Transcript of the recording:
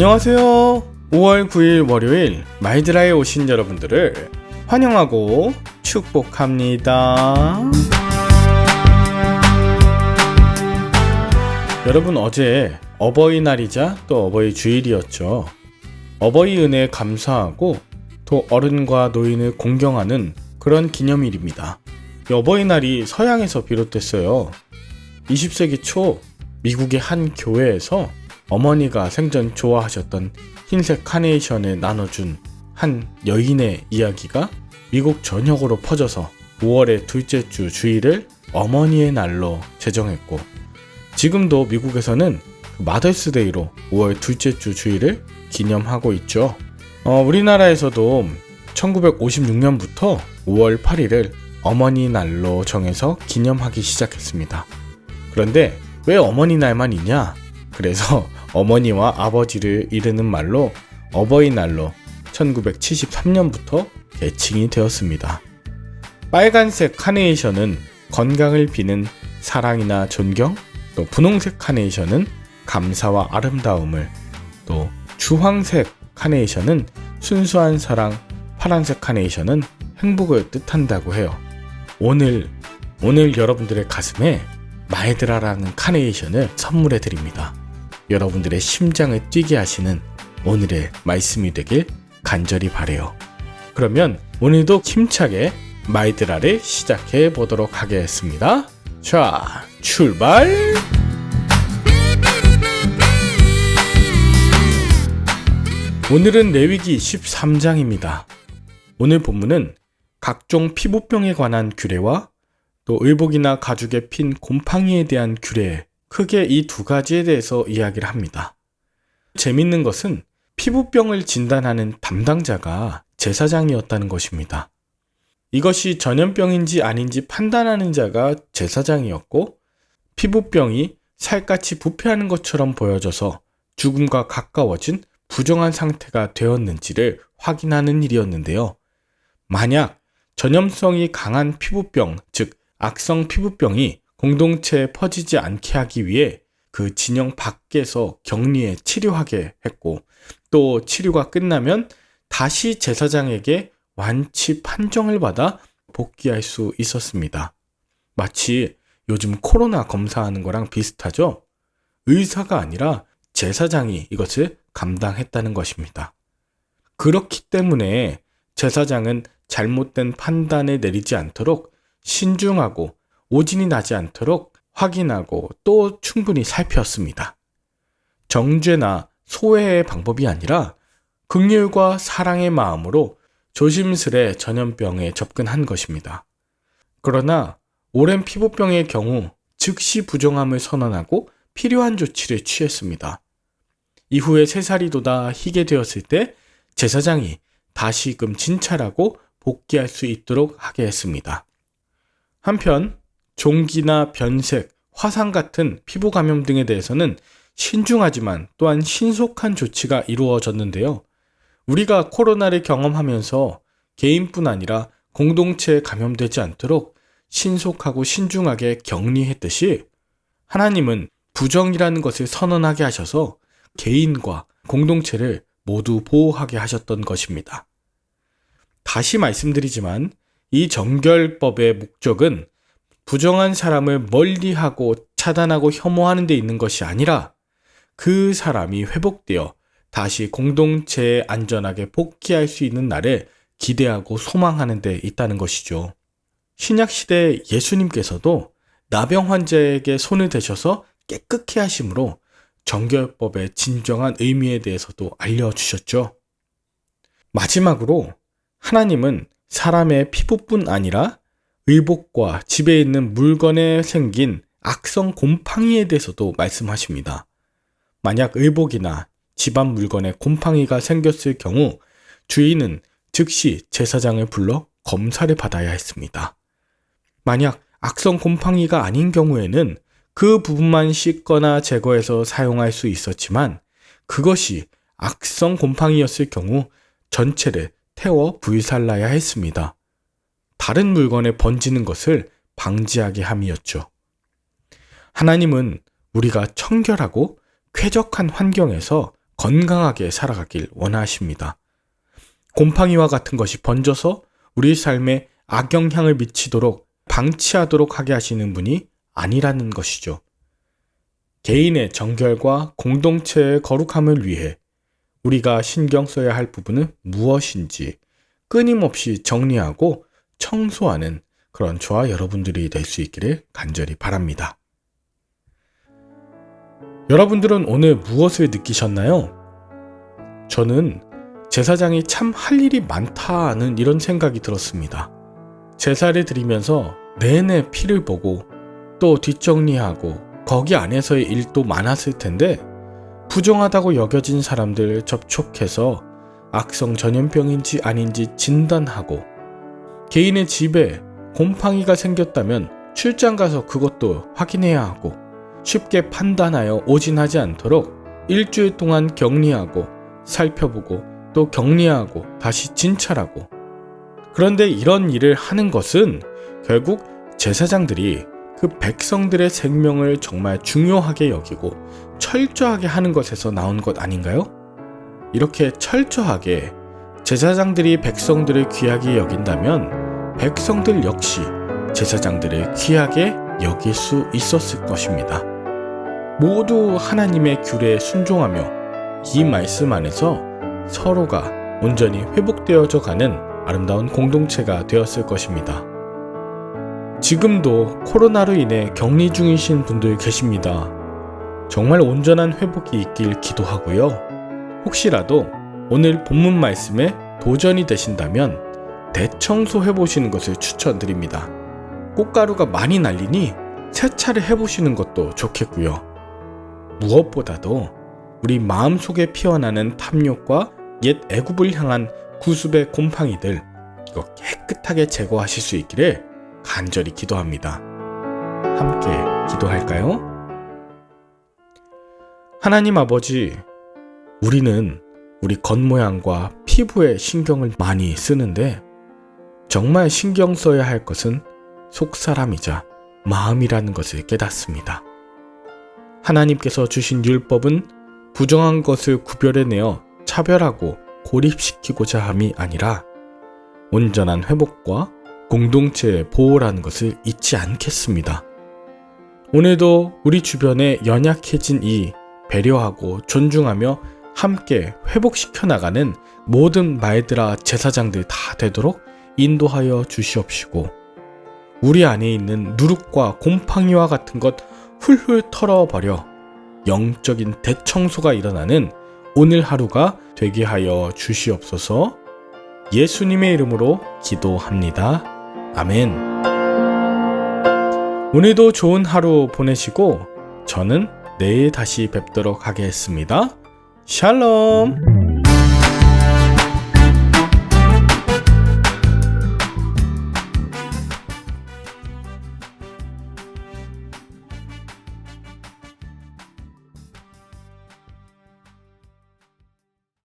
안녕하세요. 5월 9일 월요일 마이드라에 오신 여러분들을 환영하고 축복합니다. 여러분 어제 어버이날이자 또 어버이 주일이었죠. 어버이 은혜에 감사하고 또 어른과 노인을 공경하는 그런 기념일입니다. 이 어버이날이 서양에서 비롯됐어요. 20세기 초 미국의 한 교회에서 어머니가 생전 좋아하셨던 흰색 카네이션을 나눠준 한 여인의 이야기가 미국 전역으로 퍼져서 5월의 둘째 주 주일을 어머니의 날로 제정했고 지금도 미국에서는 마더스데이로 5월 둘째 주 주일을 기념하고 있죠. 어, 우리나라에서도 1956년부터 5월 8일을 어머니 날로 정해서 기념하기 시작했습니다. 그런데 왜 어머니 날만 있냐? 그래서 어머니와 아버지를 이르는 말로 어버이날로 1973년부터 개칭이 되었습니다. 빨간색 카네이션은 건강을 비는 사랑이나 존경, 또 분홍색 카네이션은 감사와 아름다움을, 또 주황색 카네이션은 순수한 사랑, 파란색 카네이션은 행복을 뜻한다고 해요. 오늘, 오늘 여러분들의 가슴에 마에드라라는 카네이션을 선물해 드립니다. 여러분들의 심장을 뛰게 하시는 오늘의 말씀이 되길 간절히 바래요. 그러면 오늘도 힘차게 마이드라를 시작해 보도록 하겠습니다. 자, 출발! 오늘은 레위기 13장입니다. 오늘 본문은 각종 피부병에 관한 규례와 또 의복이나 가죽에 핀 곰팡이에 대한 규례, 크게 이 두 가지에 대해서 이야기를 합니다. 재밌는 것은 피부병을 진단하는 담당자가 제사장이었다는 것입니다. 이것이 전염병인지 아닌지 판단하는 자가 제사장이었고, 피부병이 살갗이 부패하는 것처럼 보여져서 죽음과 가까워진 부정한 상태가 되었는지를 확인하는 일이었는데요. 만약 전염성이 강한 피부병, 즉 악성 피부병이 공동체에 퍼지지 않게 하기 위해 그 진영 밖에서 격리해 치료하게 했고 또 치료가 끝나면 다시 제사장에게 완치 판정을 받아 복귀할 수 있었습니다. 마치 요즘 코로나 검사하는 거랑 비슷하죠? 의사가 아니라 제사장이 이것을 감당했다는 것입니다. 그렇기 때문에 제사장은 잘못된 판단을 내리지 않도록 신중하고 오진이 나지 않도록 확인하고 또 충분히 살폈습니다. 정죄나 소외의 방법이 아니라 극률과 사랑의 마음으로 조심스레 전염병에 접근한 것입니다. 그러나 오랜 피부병의 경우 즉시 부정함을 선언하고 필요한 조치를 취했습니다. 이후에 세 살이 돋아 희게 되었을 때 제사장이 다시금 진찰하고 복귀할 수 있도록 하게 했습니다. 한편 종기나 변색, 화상 같은 피부 감염 등에 대해서는 신중하지만 또한 신속한 조치가 이루어졌는데요. 우리가 코로나를 경험하면서 개인뿐 아니라 공동체에 감염되지 않도록 신속하고 신중하게 격리했듯이 하나님은 부정이라는 것을 선언하게 하셔서 개인과 공동체를 모두 보호하게 하셨던 것입니다. 다시 말씀드리지만 이 정결법의 목적은 부정한 사람을 멀리하고 차단하고 혐오하는 데 있는 것이 아니라 그 사람이 회복되어 다시 공동체에 안전하게 복귀할 수 있는 날을 기대하고 소망하는 데 있다는 것이죠. 신약시대 예수님께서도 나병 환자에게 손을 대셔서 깨끗게 하심으로 정결법의 진정한 의미에 대해서도 알려주셨죠. 마지막으로 하나님은 사람의 피부뿐 아니라 의복과 집에 있는 물건에 생긴 악성 곰팡이에 대해서도 말씀하십니다. 만약 의복이나 집안 물건에 곰팡이가 생겼을 경우 주인은 즉시 제사장을 불러 검사를 받아야 했습니다. 만약 악성 곰팡이가 아닌 경우에는 그 부분만 씻거나 제거해서 사용할 수 있었지만 그것이 악성 곰팡이였을 경우 전체를 태워 불살라야 했습니다. 다른 물건에 번지는 것을 방지하게 함이었죠. 하나님은 우리가 청결하고 쾌적한 환경에서 건강하게 살아가길 원하십니다. 곰팡이와 같은 것이 번져서 우리 삶에 악영향을 미치도록 방치하도록 하게 하시는 분이 아니라는 것이죠. 개인의 정결과 공동체의 거룩함을 위해 우리가 신경 써야 할 부분은 무엇인지 끊임없이 정리하고 청소하는 그런 저와 여러분들이 될 수 있기를 간절히 바랍니다. 여러분들은 오늘 무엇을 느끼셨나요? 저는 제사장이 참 할 일이 많다는 이런 생각이 들었습니다. 제사를 드리면서 내내 피를 보고 또 뒷정리하고 거기 안에서의 일도 많았을 텐데 부정하다고 여겨진 사람들 접촉해서 악성 전염병인지 아닌지 진단하고 개인의 집에 곰팡이가 생겼다면 출장 가서 그것도 확인해야 하고 쉽게 판단하여 오진하지 않도록 일주일 동안 격리하고 살펴보고 또 격리하고 다시 진찰하고 그런데 이런 일을 하는 것은 결국 제사장들이 그 백성들의 생명을 정말 중요하게 여기고 철저하게 하는 것에서 나온 것 아닌가요? 이렇게 철저하게 제사장들이 백성들을 귀하게 여긴다면 백성들 역시 제사장들을 귀하게 여길 수 있었을 것입니다. 모두 하나님의 규례에 순종하며 이 말씀 안에서 서로가 온전히 회복되어져 가는 아름다운 공동체가 되었을 것입니다. 지금도 코로나로 인해 격리 중이신 분들 계십니다. 정말 온전한 회복이 있길 기도하고요. 혹시라도 오늘 본문 말씀에 도전이 되신다면 대청소 해보시는 것을 추천드립니다. 꽃가루가 많이 날리니 세차를 해보시는 것도 좋겠고요. 무엇보다도 우리 마음속에 피어나는 탐욕과 옛 애굽을 향한 구습의 곰팡이들 이거 깨끗하게 제거하실 수 있기를 간절히 기도합니다. 함께 기도할까요? 하나님 아버지, 우리는 우리 겉모양과 피부에 신경을 많이 쓰는데 정말 신경 써야 할 것은 속사람이자 마음이라는 것을 깨닫습니다. 하나님께서 주신 율법은 부정한 것을 구별해내어 차별하고 고립시키고자 함이 아니라 온전한 회복과 공동체의 보호라는 것을 잊지 않겠습니다. 오늘도 우리 주변에 연약해진 이 배려하고 존중하며 함께 회복시켜 나가는 모든 말들아 제사장들 다 되도록 인도하여 주시옵시고 우리 안에 있는 누룩과 곰팡이와 같은 것 훌훌 털어버려 영적인 대청소가 일어나는 오늘 하루가 되게 하여 주시옵소서 예수님의 이름으로 기도합니다. 아멘. 오늘도 좋은 하루 보내시고 저는 내일 다시 뵙도록 하겠습니다. 샬롬!